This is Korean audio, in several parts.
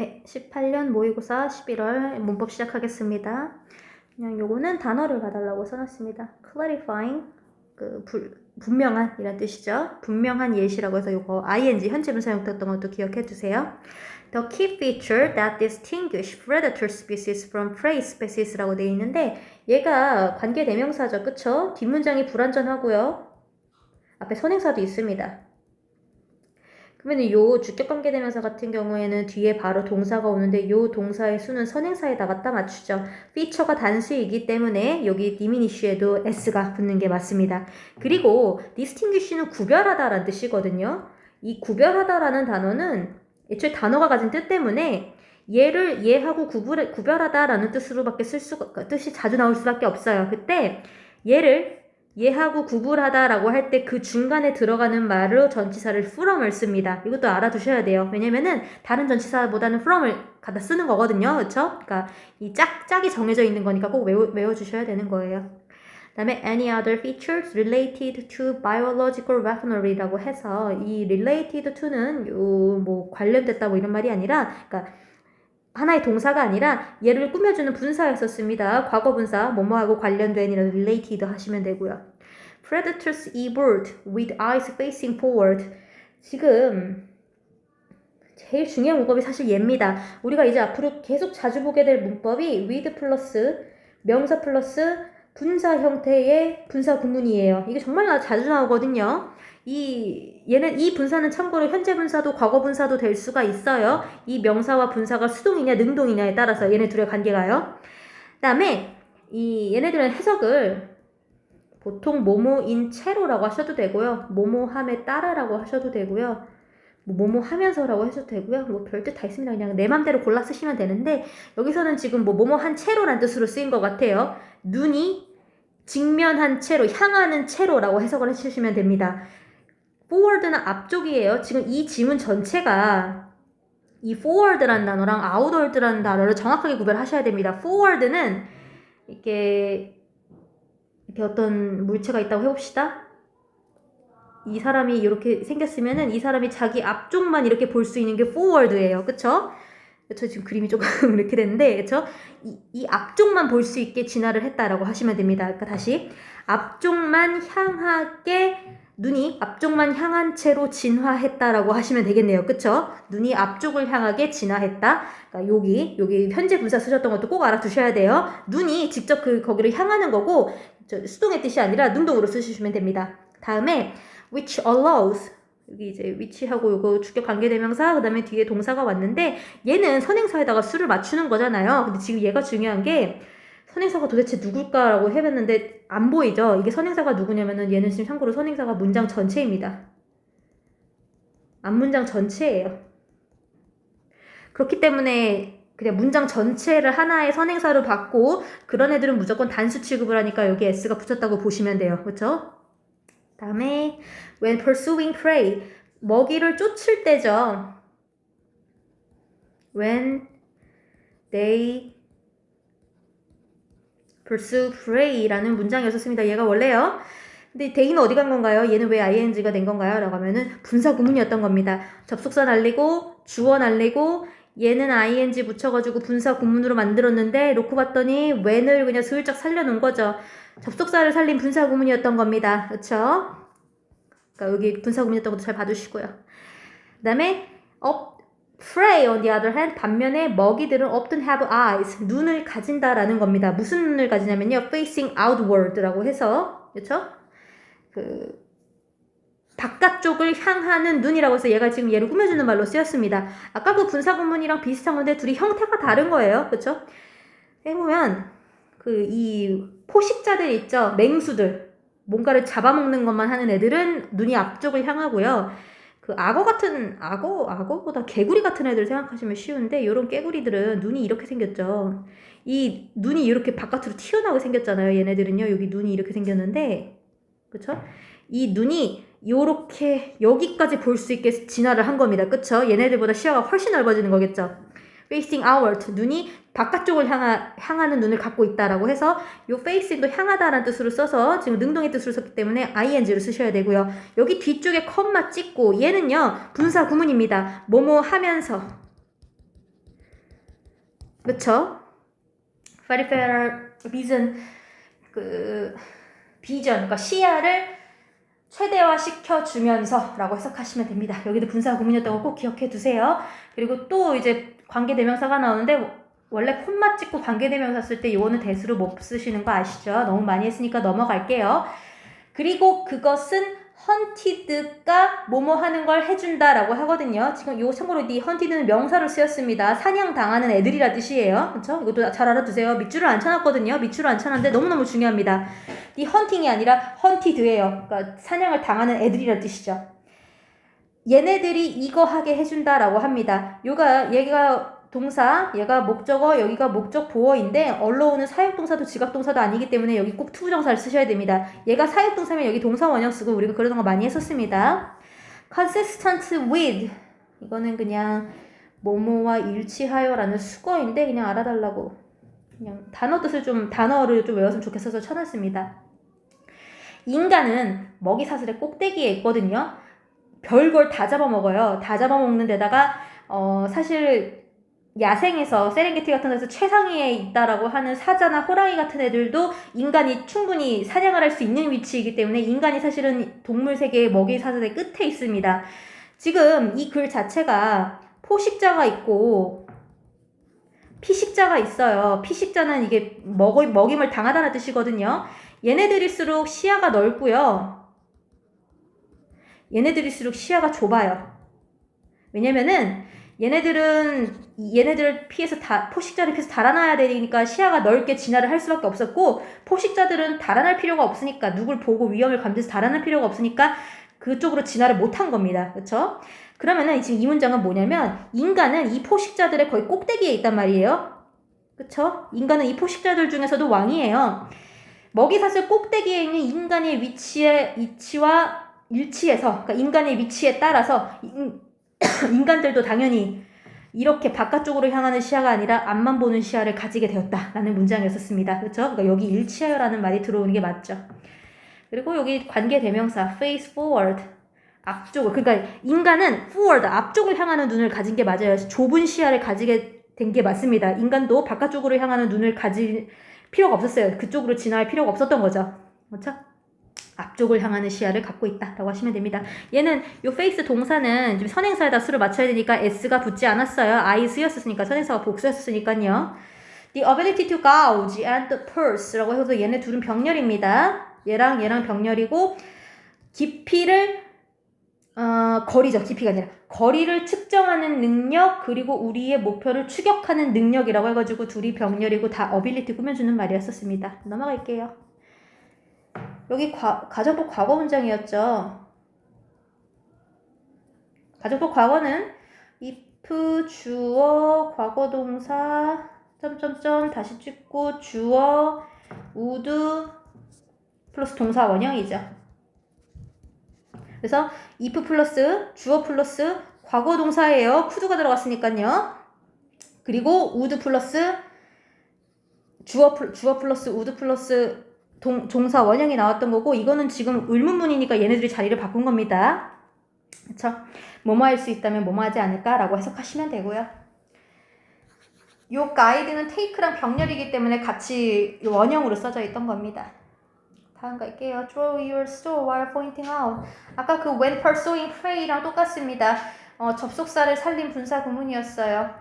네, 18년 모의고사 11월 문법 시작하겠습니다. 그냥 요거는 단어를 봐달라고 써놨습니다. clarifying, 그 불, 분명한 이란 뜻이죠. 분명한 예시라고 해서 요거 ing 현재 분 사 용했던 것도 기억해 두세요. The key feature that distinguish predator species from prey species라고 되어 있는데 얘가 관계 대명사죠. 그쵸? 뒷문장이 불완전하고요. 앞에 선행사도 있습니다. 그러면 요 주격관계 대명사 같은 경우에는 뒤에 바로 동사가 오는데 요 동사의 수는 선행사에다 갖다 맞추죠. 피처가 단수이기 때문에 여기 디미니쉬에도 s가 붙는 게 맞습니다. 그리고 distinguish는 구별하다라는 뜻이거든요. 이 구별하다라는 단어는 애초에 단어가 가진 뜻 때문에 얘를 얘하고 구분해, 구별하다라는 뜻으로밖에 쓸 수가 뜻이 자주 나올 수밖에 없어요. 그때 얘를 얘하고 구분하다라고 할 때 그 중간에 들어가는 말로 전치사를 from을 씁니다. 이것도 알아두셔야 돼요. 왜냐면은 다른 전치사보다는 from을 갖다 쓰는 거거든요. 그렇죠? 그러니까 이 짝, 짝이 정해져 있는 거니까 꼭 외워, 외워주셔야 되는 거예요. 그다음에 any other features related to biological weaponry라고 해서 이 related to는 요 뭐 관련됐다 뭐 이런 말이 아니라 그러니까 하나의 동사가 아니라 얘를 꾸며주는 분사였었습니다. 과거 분사 뭐뭐하고 관련된 이런 related 하시면 되고요. Predators evolved with eyes facing forward. 지금 제일 중요한 문법이 사실 얘입니다. 우리가 이제 앞으로 계속 자주 보게 될 문법이 with 플러스 명사 플러스 분사 형태의 분사 구문이에요. 이게 정말 자주 나오거든요. 이 얘는 이 분사는 참고로 현재 분사도 과거 분사도 될 수가 있어요. 이 명사와 분사가 수동이냐 능동이냐에 따라서 얘네 둘의 관계가요. 그다음에 이 얘네들은 해석을 보통 모모인 채로라고 하셔도 되고요. 모모함에 따라라고 하셔도 되고요. 뭐 모모 하면서라고 하셔도 되고요. 뭐 별 뜻 다 있습니다. 그냥 내 맘대로 골라 쓰시면 되는데 여기서는 지금 뭐 모모 한 채로란 뜻으로 쓰인 것 같아요. 눈이 직면한 채로 향하는 채로라고 해석을 해주시면 됩니다. Forward는 앞쪽이에요. 지금 이 지문 전체가 이 forward라는 단어랑 outward라는 단어를 정확하게 구별하셔야 됩니다. forward는 이렇게 이렇게 어떤 물체가 있다고 해봅시다. 이 사람이 이렇게 생겼으면은 이 사람이 자기 앞쪽만 이렇게 볼 수 있는 게 forward예요. 그쵸? 저 지금 그림이 조금 이렇게 됐는데, 그쵸? 이, 이 앞쪽만 볼 수 있게 진화를 했다라고 하시면 됩니다. 그러니까 다시 앞쪽만 향하게 눈이 앞쪽만 향한 채로 진화했다라고 하시면 되겠네요. 그쵸? 눈이 앞쪽을 향하게 진화했다. 그러니까 여기, 여기 현재 분사 쓰셨던 것도 꼭 알아두셔야 돼요. 눈이 직접 그, 거기를 향하는 거고, 수동의 뜻이 아니라 능동으로 쓰시면 됩니다. 다음에, which allows. 여기 이제 위치하고 이거 주격 관계대명사, 그 다음에 뒤에 동사가 왔는데, 얘는 선행사에다가 수를 맞추는 거잖아요. 근데 지금 얘가 중요한 게, 선행사가 도대체 누굴까라고 해봤는데 안 보이죠? 이게 선행사가 누구냐면은 얘는 지금 참고로 선행사가 문장 전체입니다. 앞문장 전체예요. 그렇기 때문에 그냥 문장 전체를 하나의 선행사로 받고 그런 애들은 무조건 단수 취급을 하니까 여기 s가 붙였다고 보시면 돼요. 그렇죠? 다음에 when pursuing prey 먹이를 쫓을 때죠. when they pursue prey라는 문장이었었습니다. 얘가 원래요. 근데 대인은 어디 간 건가요? 얘는 왜 ing가 된 건가요? 라고 하면은 분사 구문이었던 겁니다. 접속사 날리고 주어 날리고 얘는 ing 붙여가지고 분사 구문으로 만들었는데 놓고 봤더니 when을 그냥 슬쩍 살려놓은 거죠. 접속사를 살린 분사 구문이었던 겁니다. 그쵸? 그러니까 여기 분사 구문이었던 것도 잘 봐두시고요. 그 다음에 up prey on the other hand 반면에 먹이들은 often have eyes 눈을 가진다라는 겁니다. 무슨 눈을 가지냐면요 facing outward라고 해서 그렇죠? 그 바깥쪽을 향하는 눈이라고 해서 얘가 지금 얘를 꾸며주는 말로 쓰였습니다. 아까 그 분사 구문이랑 비슷한 건데 둘이 형태가 다른 거예요. 그렇죠? 해보면 그 이 포식자들 있죠 맹수들 뭔가를 잡아먹는 것만 하는 애들은 눈이 앞쪽을 향하고요. 그 악어 같은 악어 악어보다 개구리 같은 애들 생각하시면 쉬운데 이런 깨구리들은 눈이 이렇게 생겼죠. 이 눈이 이렇게 바깥으로 튀어나오게 생겼잖아요. 얘네들은요. 여기 눈이 이렇게 생겼는데 그쵸? 이 눈이 요렇게 여기까지 볼 수 있게 진화를 한 겁니다. 그쵸? 얘네들보다 시야가 훨씬 넓어지는 거겠죠. facing outward 눈이 바깥쪽을 향하, 향하는 눈을 갖고 있다라고 해서 요 facing도 향하다라는 뜻으로 써서 지금 능동의 뜻으로 썼기 때문에 ing를 쓰셔야 되고요. 여기 뒤쪽에 컴마 찍고 얘는요 분사 구문입니다. 뭐뭐 하면서 그쵸? peripheral vision 그 비전, 그러니까 시야를 최대화시켜 주면서라고 해석하시면 됩니다. 여기도 분사 구문이었다고 꼭 기억해 두세요. 그리고 또 이제 관계 대명사가 나오는데 원래 콤마 찍고 관계대명사 쓸때 이거는 대수로 못 쓰시는 거 아시죠? 너무 많이 했으니까 넘어갈게요. 그리고 그것은 헌티드가 뭐뭐 하는 걸 해준다라고 하거든요. 지금 요 참고로 이 헌티드는 명사로 쓰였습니다. 사냥 당하는 애들이라 뜻이에요. 그렇죠? 이것도 잘 알아두세요. 밑줄을 안 쳐놨거든요. 밑줄을 안 쳐놨는데 너무너무 중요합니다. 이 헌팅이 아니라 헌티드예요. 그러니까 사냥을 당하는 애들이라 뜻이죠. 얘네들이 이거 하게 해준다라고 합니다. 요가 얘가 동사, 얘가 목적어, 여기가 목적 보어인데 언로우는 사역동사도 지각동사도 아니기 때문에 여기 꼭 투부정사를 쓰셔야 됩니다. 얘가 사역동사면 여기 동사 원형 쓰고 우리가 그러는 거 많이 했었습니다. consistent with 이거는 그냥 뭐뭐와 일치하여라는 수거인데 그냥 알아달라고 그냥 단어 뜻을 좀 단어를 좀 외웠으면 좋겠어서 쳐놨습니다. 인간은 먹이 사슬의 꼭대기에 있거든요. 별걸 다 잡아먹어요. 다 잡아먹는 데다가 어 사실 야생에서 세렝게티 같은 데서 최상위에 있다라고 하는 사자나 호랑이 같은 애들도 인간이 충분히 사냥을 할 수 있는 위치이기 때문에 인간이 사실은 동물 세계의 먹이 사슬의 끝에 있습니다. 지금 이 글 자체가 포식자가 있고 피식자가 있어요. 피식자는 이게 먹이, 먹임을 당하다는 뜻이거든요. 얘네들일수록 시야가 넓고요. 얘네들일수록 시야가 좁아요. 왜냐면은 얘네들은 얘네들을 피해서 다 포식자를 피해서 달아나야 되니까 시야가 넓게 진화를 할 수밖에 없었고 포식자들은 달아날 필요가 없으니까 누굴 보고 위험을 감지해서 달아날 필요가 없으니까 그쪽으로 진화를 못한 겁니다. 그렇죠? 그러면은 지금 이 문장은 뭐냐면 인간은 이 포식자들의 거의 꼭대기에 있단 말이에요. 그렇죠? 인간은 이 포식자들 중에서도 왕이에요. 먹이사슬 꼭대기에 있는 인간의 위치에 위치와 일치해서 그러니까 인간의 위치에 따라서 인, 인간들도 당연히 이렇게 바깥쪽으로 향하는 시야가 아니라 앞만 보는 시야를 가지게 되었다라는 문장이었었습니다. 그렇죠? 그러니까 여기 일치하여라는 말이 들어오는 게 맞죠. 그리고 여기 관계 대명사 face forward 앞쪽을 그러니까 인간은 forward 앞쪽을 향하는 눈을 가진 게 맞아요. 좁은 시야를 가지게 된 게 맞습니다. 인간도 바깥쪽으로 향하는 눈을 가질 필요가 없었어요. 그쪽으로 진화할 필요가 없었던 거죠. 그렇죠? 앞쪽을 향하는 시야를 갖고 있다라고 하시면 됩니다. 얘는 요 face 동사는 지금 선행사에다 수를 맞춰야 되니까 s가 붙지 않았어요. I 쓰였으니까 선행사가 복수였으니까요. The ability to gouge and the purse라고 해서 얘네 둘은 병렬입니다. 얘랑 얘랑 병렬이고 깊이를 어, 거리죠. 깊이가 아니라 거리를 측정하는 능력 그리고 우리의 목표를 추격하는 능력이라고 해가지고 둘이 병렬이고 다 ability 꾸며주는 말이었었습니다. 넘어갈게요. 여기 과, 가정법 과거 문장이었죠. 가정법 과거는 if 주어 과거 동사 점점점 다시 찍고 주어 would 플러스 동사 원형이죠. 그래서 if 플러스 주어 플러스 과거 동사예요. could가 들어갔으니까요. 그리고 would 플러스 주어, 주어 플러스 would 플러스 동, 종사 원형이 나왔던 거고 이거는 지금 의문문이니까 얘네들이 자리를 바꾼 겁니다. 그쵸? 뭐뭐 할 수 있다면 뭐뭐 하지 않을까라고 해석하시면 되고요. 요 가이드는 테이크랑 병렬이기 때문에 같이 원형으로 써져 있던 겁니다. 다음 갈게요. Draw your store while pointing out. 아까 그 when pursuing prey랑 똑같습니다. 어, 접속사를 살린 분사 구문이었어요.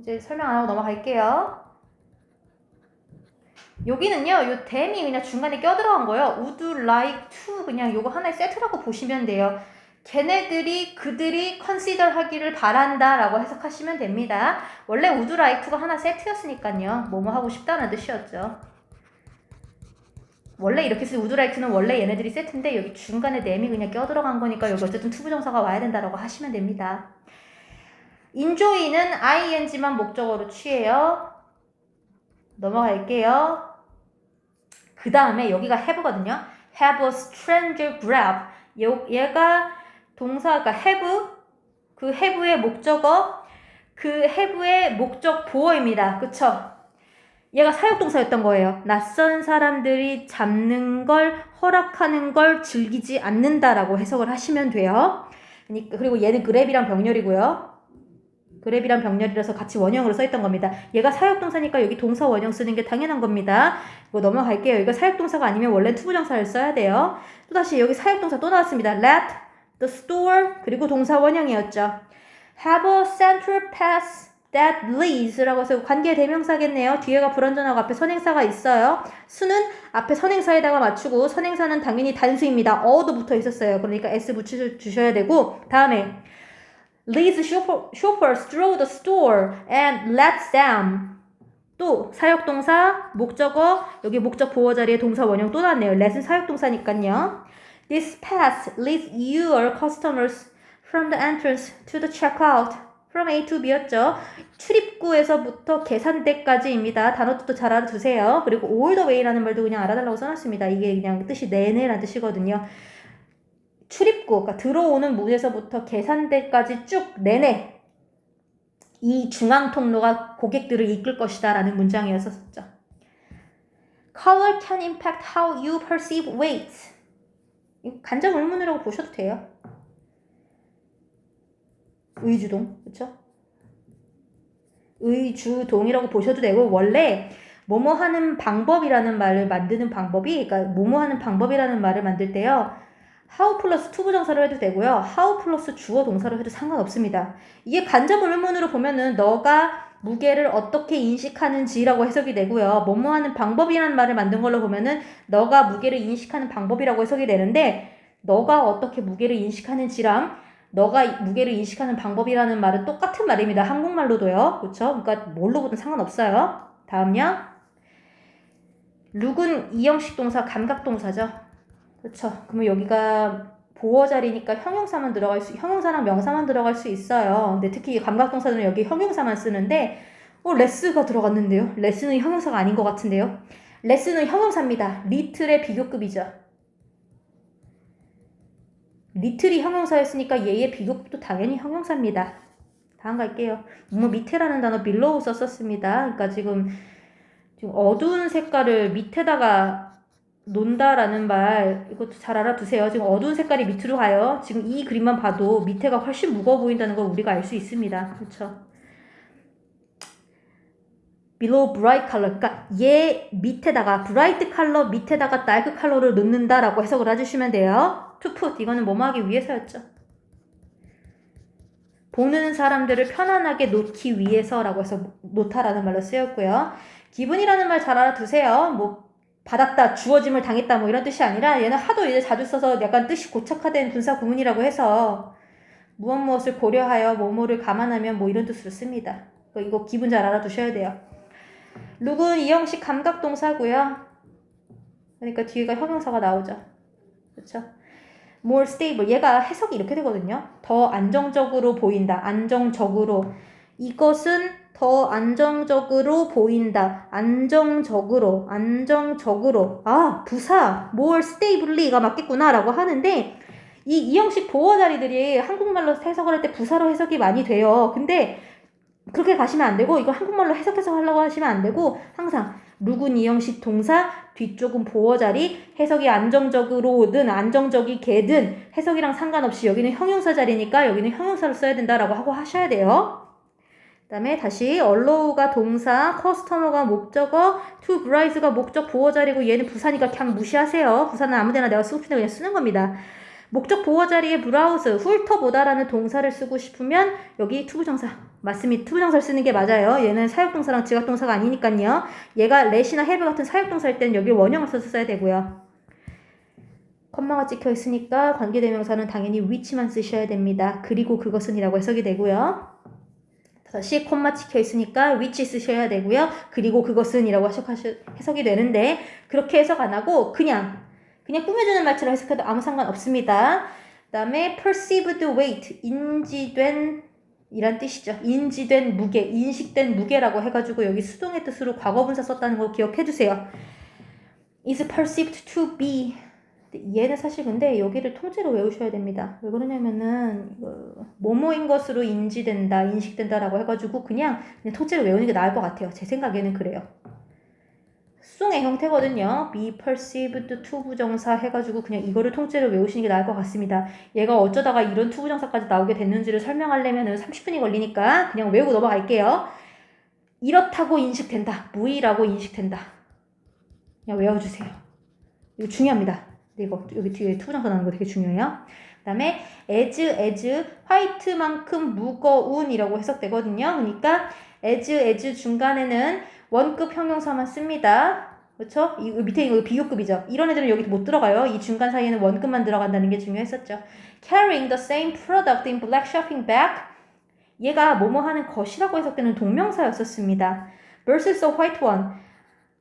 이제 설명 안 하고 넘어갈게요. 여기는요, 요 them이 그냥 중간에 껴들어간 거예요. would like to 그냥 요거 하나의 세트라고 보시면 돼요. 걔네들이 그들이 consider 하기를 바란다라고 해석하시면 됩니다. 원래 would like to가 하나 세트였으니까요. 뭐뭐 하고 싶다는 뜻이었죠. 원래 이렇게 쓰 would like to는 원래 얘네들이 세트인데 여기 중간에 them이 그냥 껴들어간 거니까 여기 어쨌든 투부 정사가 와야 된다라고 하시면 됩니다. enjoy는 ing만 목적어로 취해요. 넘어갈게요. 그 다음에 여기가 have거든요. have a stranger grab. 얘가 동사, 그러니까 have, 그 have의 목적어, 그 have의 목적 보어입니다. 그쵸? 얘가 사역동사였던 거예요. 낯선 사람들이 잡는 걸, 허락하는 걸 즐기지 않는다라고 해석을 하시면 돼요. 그러니까, 그리고 얘는 grab이랑 병렬이고요. 그랩이란 병렬이라서 같이 원형으로 써있던 겁니다. 얘가 사역동사니까 여기 동사 원형 쓰는 게 당연한 겁니다. 이거 넘어갈게요. 이거 사역동사가 아니면 원래 투부정사를 써야 돼요. 또다시 여기 사역동사 또 나왔습니다. let the store 그리고 동사 원형이었죠. have a central pass that leads라고 해서 관계 대명사겠네요. 뒤에가 불완전하고 앞에 선행사가 있어요. 수는 앞에 선행사에다가 맞추고 선행사는 당연히 단수입니다. 어도 붙어 있었어요. 그러니까 s 붙여 주셔야 되고 다음에 leads shopper, shoppers through the store and lets them 또 사역동사 목적어 여기 목적 보호 자리에 동사 원형 또 나왔네요. let은 사역동사니까요. This path leads your customers from the entrance to the checkout from A to B였죠. 출입구에서부터 계산대까지입니다. 단어도 잘 알아두세요. 그리고 all the way라는 말도 그냥 알아달라고 써놨습니다. 이게 그냥 뜻이 내내라는 뜻이거든요. 출입구, 그러니까 들어오는 문에서부터 계산대까지 쭉 내내 이 중앙 통로가 고객들을 이끌 것이다 라는 문장이었었죠. Color can impact how you perceive weight. 간접 의문이라고 보셔도 돼요. 의주동, 그렇죠? 의주동이라고 보셔도 되고 원래 뭐뭐 하는 방법이라는 말을 만드는 방법이 그러니까 뭐뭐 하는 방법이라는 말을 만들 때요. How 플러스 투부정사로 해도 되고요. how 플러스 주어 동사로 해도 상관없습니다. 이게 간접 의문으로 보면은 너가 무게를 어떻게 인식하는지라고 해석이 되고요. 뭐뭐 하는 방법이라는 말을 만든 걸로 보면은 너가 무게를 인식하는 방법이라고 해석이 되는데 너가 어떻게 무게를 인식하는지랑 너가 무게를 인식하는 방법이라는 말은 똑같은 말입니다. 한국말로도요. 그렇죠? 그러니까 뭘로 보든 상관없어요. 다음요. 룩은 이형식 동사 감각 동사죠. 그렇죠. 그러면 여기가 보어 자리니까 형용사만 들어갈 수 형용사랑 명사만 들어갈 수 있어요. 근데 특히 감각 동사는 여기 형용사만 쓰는데 어 레스가 들어갔는데요. 레스는 형용사가 아닌 것 같은데요. 레스는 형용사입니다. 리틀의 비교급이죠. 리틀이 형용사였으니까 얘의 비교급도 당연히 형용사입니다. 다음 갈게요. 뭐 밑에라는 단어 빌로우 썼었습니다. 그러니까 지금 지금 어두운 색깔을 밑에다가 논다라는 말 이것도 잘 알아두세요. 지금 어두운 색깔이 밑으로 가요. 지금 이 그림만 봐도 밑에가 훨씬 무거워 보인다는 걸 우리가 알 수 있습니다. 그렇죠? below bright color 그러니까 얘 밑에다가 bright color 밑에다가 dark color를 넣는다라고 해석을 해주시면 돼요. to put 이거는 뭐뭐 하기 위해서였죠. 보는 사람들을 편안하게 놓기 위해서라고 해서 놓다라는 말로 쓰였고요. 기분이라는 말 잘 알아두세요. 뭐 받았다, 주어짐을 당했다 뭐 이런 뜻이 아니라 얘는 하도 이제 자주 써서 약간 뜻이 고착화된 분사 구문이라고 해서 무엇 무엇을 고려하여 뭐뭐를 감안하면 뭐 이런 뜻으로 씁니다. 이거 기분 잘 알아두셔야 돼요. 룩은 이 형식 감각 동사고요. 그러니까 뒤에가 형용사가 나오죠. 그렇죠? more stable 얘가 해석이 이렇게 되거든요. 더 안정적으로 보인다. 안정적으로 이것은 더 안정적으로 보인다. 안정적으로 안정적으로 아 부사 more stably가 맞겠구나라고 하는데 이 이형식 보어 자리들이 한국말로 해석을 할 때 부사로 해석이 많이 돼요. 근데 그렇게 가시면 안 되고 이거 한국말로 해석해서 하려고 하시면 안 되고 항상 룩은 이형식 동사 뒤쪽은 보어 자리 해석이 안정적으로든 안정적이게든 해석이랑 상관없이 여기는 형용사 자리니까 여기는 형용사를 써야 된다라고 하고 하셔야 돼요. 그 다음에 다시 allow가 동사, customer가 목적어, to bright가 목적 보어 자리고 얘는 부사니까 그냥 무시하세요. 부사는 아무데나 내가 쓰고 싶은데 그냥 쓰는 겁니다. 목적 보호 자리에 브라우스, 훑어보다라는 동사를 쓰고 싶으면 여기 투부정사 맞습니다. 투부정사를 쓰는 게 맞아요. 얘는 사역동사랑 지각동사가 아니니까요. 얘가 let이나 have 같은 사역동사일 때는 여기 원형을 써서 써야 되고요. 컴마가 찍혀 있으니까 관계대명사는 당연히 which만 쓰셔야 됩니다. 그리고 그것은 이라고 해석이 되고요. 다시 콤마 찍혀 있으니까 which 쓰셔야 되고요. 그리고 그것은 이라고 해석이 되는데 그렇게 해석 안 하고 그냥 그냥 꾸며주는 말처럼 해석해도 아무 상관 없습니다. 그 다음에 perceived weight, 인지된 이란 뜻이죠. 인지된 무게, 인식된 무게라고 해가지고 여기 수동의 뜻으로 과거분사 썼다는 거 기억해 주세요. is perceived to be 얘는 사실 근데 여기를 통째로 외우셔야 됩니다. 왜 그러냐면은 뭐뭐인 것으로 인지된다, 인식된다라고 해가지고 그냥, 그냥 통째로 외우는 게 나을 것 같아요. 제 생각에는 그래요. 수동의 형태거든요. be perceived to 부정사 해가지고 그냥 이거를 통째로 외우시는 게 나을 것 같습니다. 얘가 어쩌다가 이런 to 부정사까지 나오게 됐는지를 설명하려면 30분이 걸리니까 그냥 외우고 넘어갈게요. 이렇다고 인식된다. 무의라고 인식된다. 그냥 외워주세요. 이거 중요합니다. 네, 이거 여기 뒤에 부정사 나오는 거 되게 중요해요. 그 다음에 as, as, 화이트만큼 무거운이라고 해석되거든요. 그러니까 as, as 중간에는 원급 형용사만 씁니다. 그렇죠? 이 밑에 이거 비교급이죠. 이런 애들은 여기 못 들어가요. 이 중간 사이에는 원급만 들어간다는 게 중요했었죠. Carrying the same product in black shopping bag. 얘가 뭐뭐 하는 것이라고 해석되는 동명사였었습니다. versus a white one.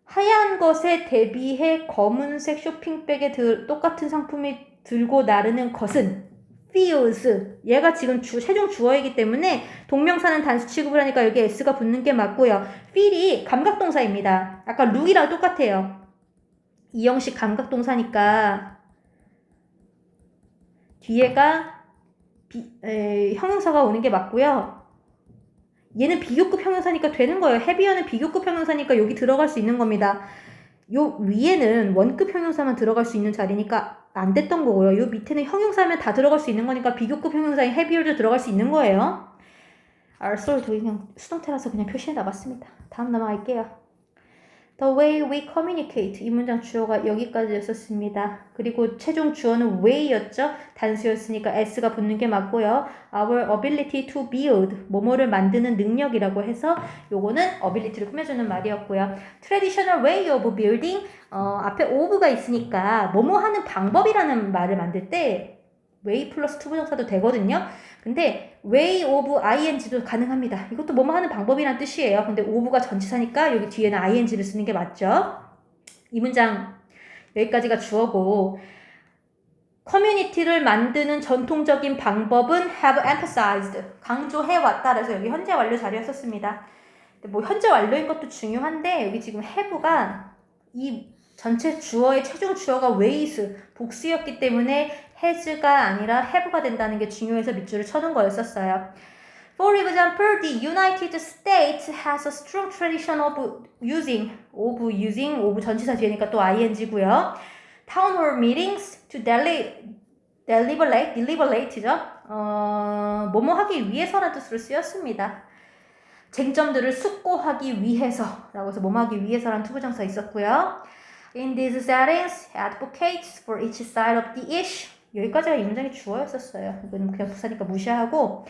하얀 것에 대비해 검은색 쇼핑백에 들, 똑같은 상품이 들고 나르는 것은 feels. 얘가 지금 주, 최종 주어이기 때문에 동명사는 단수 취급을 하니까 여기 s가 붙는 게 맞고요. feel이 감각동사입니다. 아까 look이랑 똑같아요. 이 형식 감각동사니까 뒤에가 비, 에, 형용사가 오는 게 맞고요. 얘는 비교급 형용사니까 되는 거예요. 헤비어는 비교급 형용사니까 여기 들어갈 수 있는 겁니다. 요 위에는 원급 형용사만 들어갈 수 있는 자리니까 안 됐던 거고요. 요 밑에는 형용사면 다 들어갈 수 있는 거니까 비교급 형용사인 헤비어도 들어갈 수 있는 거예요. 알솔도 그냥 수동태라서 그냥 표시해 놔봤습니다. 다음 넘어갈게요. The way we communicate 이 문장 주어가 여기까지였었습니다. 그리고 최종 주어는 way였죠. 단수였으니까 s가 붙는 게 맞고요. Our ability to build 뭐뭐를 만드는 능력이라고 해서 요거는 ability를 꾸며주는 말이었고요. Traditional way of building 어, 앞에 of가 있으니까 뭐뭐 하는 방법이라는 말을 만들 때 way 플러스 to 부정사도 되거든요. 근데 way of ing도 가능합니다. 이것도 뭐뭐 하는 방법이란 뜻이에요. 근데 of가 전치사니까 여기 뒤에는 ing를 쓰는 게 맞죠. 이 문장 여기까지가 주어고 커뮤니티를 만드는 전통적인 방법은 have emphasized 강조해 왔다 그래서 여기 현재 완료 자리에 썼습니다. 뭐 현재 완료인 것도 중요한데 여기 지금 have가 이 전체 주어의 최종 주어가 ways 복수였기 때문에 has가 아니라 have가 된다는 게 중요해서 밑줄을 쳐둔 거였었어요. For example, the United States has a strong tradition of using, of using, of 전치사 뒤에니까 또 ing고요. Town hall meetings to deli, deliberate, deliberate죠. 어, 뭐뭐 하기 위해서라는 뜻으로 쓰였습니다. 쟁점들을 숙고하기 위해서라고 해서 뭐뭐 하기 위해서라는 투부정사 있었고요. In these settings, advocates for each side of the issue. 여기까지가 이 문장이 주어였었어요. 이건 그냥 부사니까 무시하고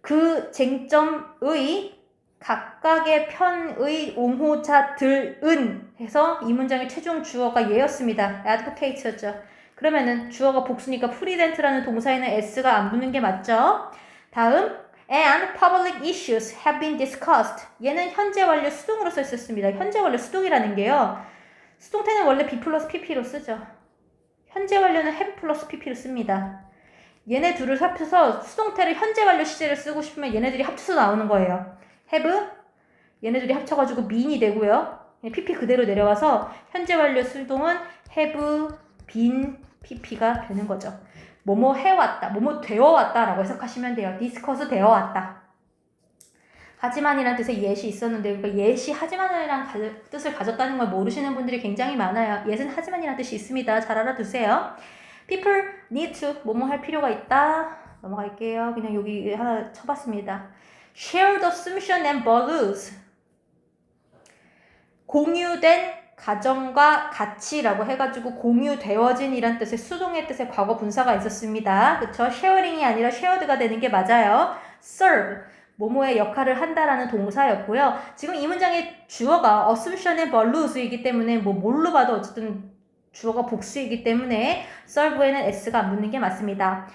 그 쟁점의 각각의 편의 옹호자들은 해서 이 문장의 최종 주어가 얘였습니다. advocate였죠. 그러면은 주어가 복수니까 프리덴트라는 동사에는 s가 안 붙는 게 맞죠? 다음 and public issues have been discussed. 얘는 현재 완료 수동으로 써 있었습니다. 현재 완료 수동이라는 게요. 수동태는 원래 be 플러스 pp로 쓰죠. 현재 완료는 have 플러스 pp로 습니다. 얘네 둘을 합쳐서 수동태를 현재 완료 시제를 쓰고 싶으면 얘네들이 합쳐서 나오는 거예요. have 얘네들이 합쳐가지고 mean이 되고요. pp 그대로 내려와서 현재 완료 수동은 have been pp가 되는 거죠. 뭐뭐 해왔다, 뭐뭐 되어왔다라고 해석하시면 돼요. 디스커스 되어왔다. 하지만이라는 뜻의 예시 있었는데 그러니까 예시 하지만이라는 가, 뜻을 가졌다는 걸 모르시는 분들이 굉장히 많아요. 예는 하지만이라는 뜻이 있습니다. 잘 알아두세요. People need to 뭐뭐 할 필요가 있다. 넘어갈게요. 그냥 여기 하나 쳐봤습니다. Shared assumption and values 공유된 가정과 가치라고 해가지고 공유되어진 이란 뜻의 수동의 뜻의 과거 분사가 있었습니다. 그쵸? sharing이 아니라 shared가 되는 게 맞아요. serve 뭐뭐의 역할을 한다라는 동사였고요. 지금 이 문장의 주어가 assumption and values이기 때문에 뭐 뭘로 봐도 어쨌든 주어가 복수이기 때문에 serve에는 s가 안 붙는 게 맞습니다.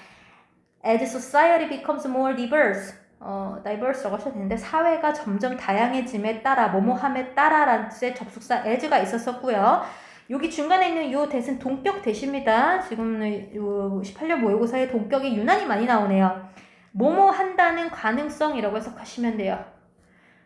As society becomes more diverse 어, diverse라고 하셔도 되는데 사회가 점점 다양해짐에 따라 뭐뭐함에 따라라는 뜻의 접속사 as가 있었었고요. 여기 중간에 있는 요 대신 동격 대시입니다. 지금 요 18년 모의고사에 동격이 유난히 많이 나오네요. 뭐뭐 한다는 가능성이라고 해석하시면 돼요.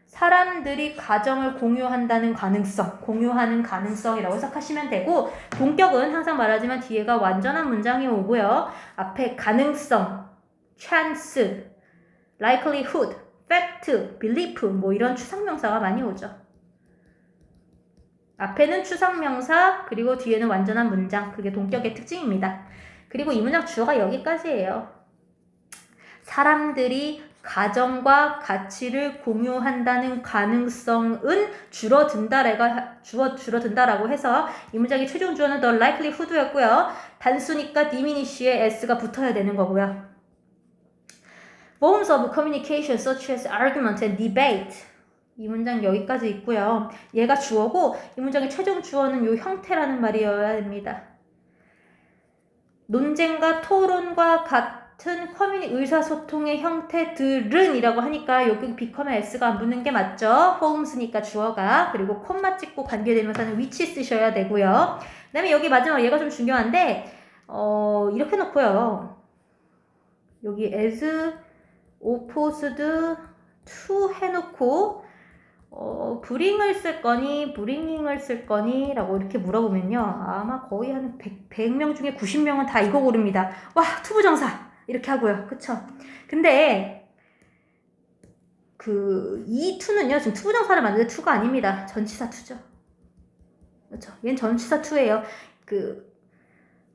사람들이 가정을 공유한다는 가능성, 공유하는 가능성이라고 해석하시면 되고 동격은 항상 말하지만 뒤에가 완전한 문장이 오고요. 앞에 가능성, chance, likelihood, fact, belief 뭐 이런 추상명사가 많이 오죠. 앞에는 추상명사 그리고 뒤에는 완전한 문장 그게 동격의 특징입니다. 그리고 이 문장 주어가 여기까지예요. 사람들이 가정과 가치를 공유한다는 가능성은 줄어든다래가 주어 줄어든다라고 해서 이 문장의 최종 주어는 the likelihood였고요. 단수니까 diminish에 s가 붙어야 되는 거고요. Forms of communication such as argument and debate 이 문장 여기까지 있고요. 얘가 주어고 이 문장의 최종 주어는 요 형태라는 말이어야 됩니다. 논쟁과 토론과 같 은 커뮤니 의사소통의 형태들은 이라고 하니까 여기 become s가 안 붙는 게 맞죠? forms니까 주어가 그리고 콤마 찍고 관계대명사는 which 쓰셔야 되고요. 그 다음에 여기 마지막 얘가 좀 중요한데 어, 이렇게 놓고요. 여기 as opposed to 해놓고 어, bring을 쓸 거니, bringing을 쓸 거니? 라고 이렇게 물어보면요. 아마 거의 한 100, 100명 중에 90명은 다 이거 고릅니다. 와, 투부정사! 이렇게 하고요. 그쵸? 근데, 그, 이 투는요, 지금 투부정사를 만드는 투가 아닙니다. 전치사 투죠. 얘는 전치사 투예요. 그,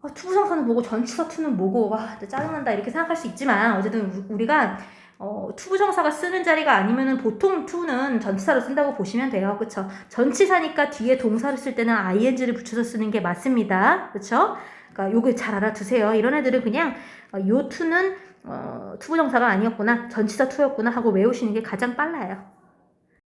아, 투부정사는 뭐고, 전치사 투는 뭐고, 와, 짜증난다. 이렇게 생각할 수 있지만, 어쨌든 우- 우리가 어, 투부정사가 쓰는 자리가 아니면은 보통 투는 전치사로 쓴다고 보시면 돼요. 그쵸? 전치사니까 뒤에 동사를 쓸 때는 ing를 붙여서 쓰는 게 맞습니다. 그쵸? 그러니까 요거 잘 알아두세요. 이런 애들은 그냥 어, 요 투는 어, 투부정사가 아니었구나, 전치사 투였구나 하고 외우시는 게 가장 빨라요.